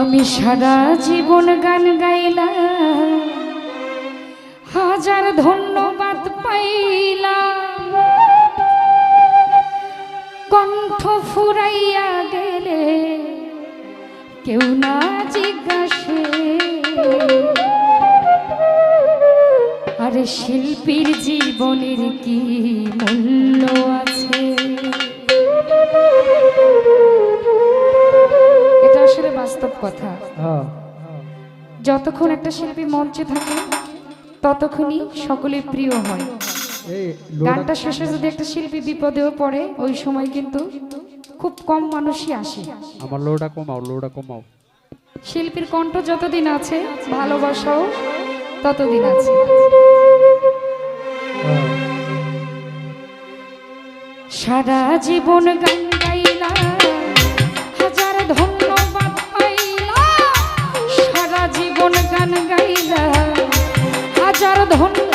আমি সারা জীবন গান গাইলাম, হাজার ধন্যবাদ পাইলাম। কণ্ঠ ফুরাইয়া গেলে কেউ না জিজ্ঞাসে, আরে শিল্পীর জীবনের কি মূল্য আছে? আসলে বাস্তব কথা। যতক্ষণ একটা শিল্পী মঞ্চে থাকে ততক্ষণই সকলের প্রিয় হয়। গানটা শেষে যদি একটা শিল্পী বিপদেও পড়ে ওই সময় কিন্তু খুব কম মানুষই আসে। আমার লোডা কমাও লোডা কমাও। শিল্পীর কণ্ঠ যতদিন আছে ভালোবাসাও ততদিন আছে। হ্যাঁ। সারা জীবন গান হাজার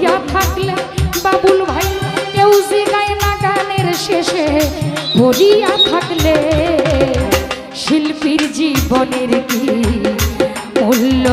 পড়িয়া থাকলে বাবুল ভাই, কেউ যে গায় না গানের শেষে পড়িয়া থাকলে শিল্পীর জীবনের কি মূল্য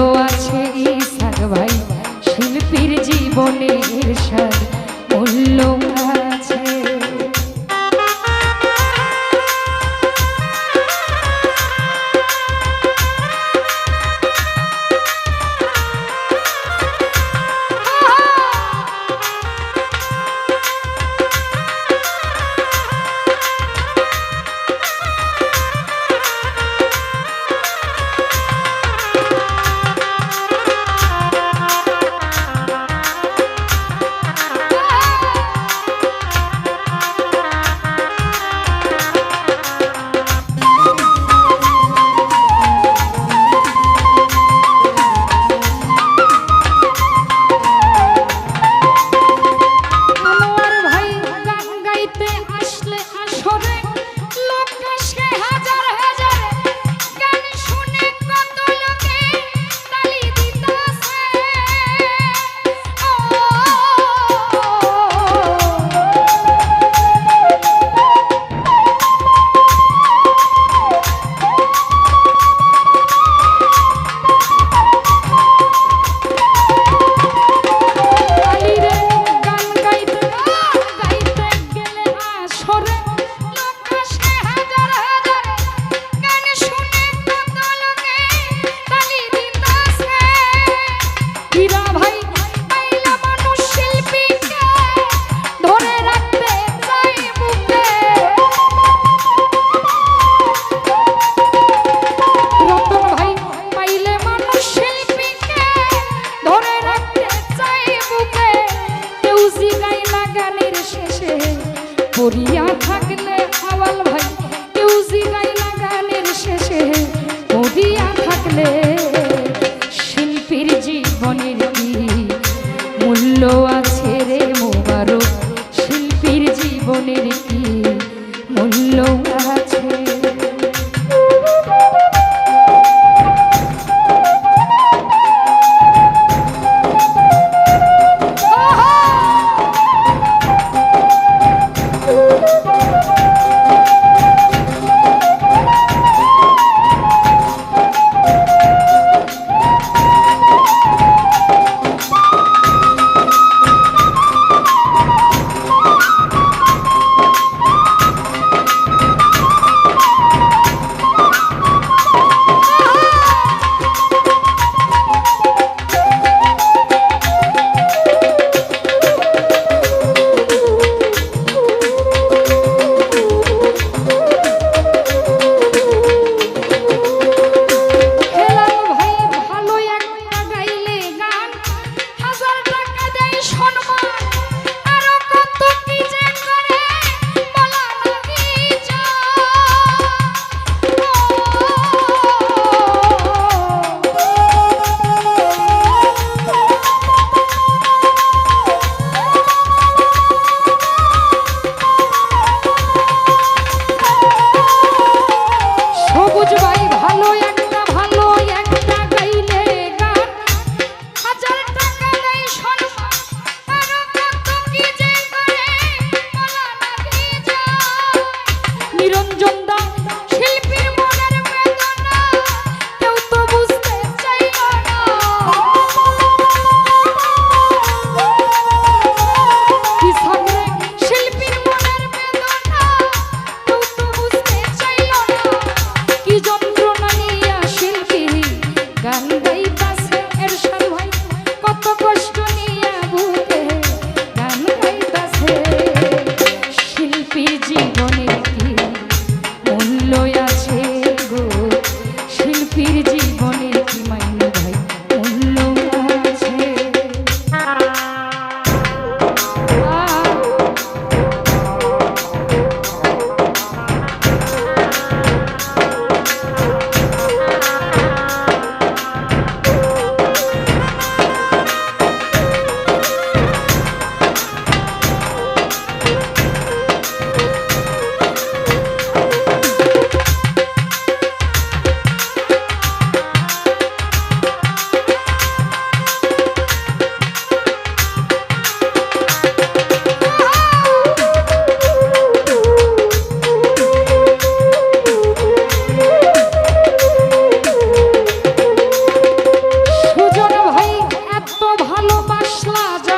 Isla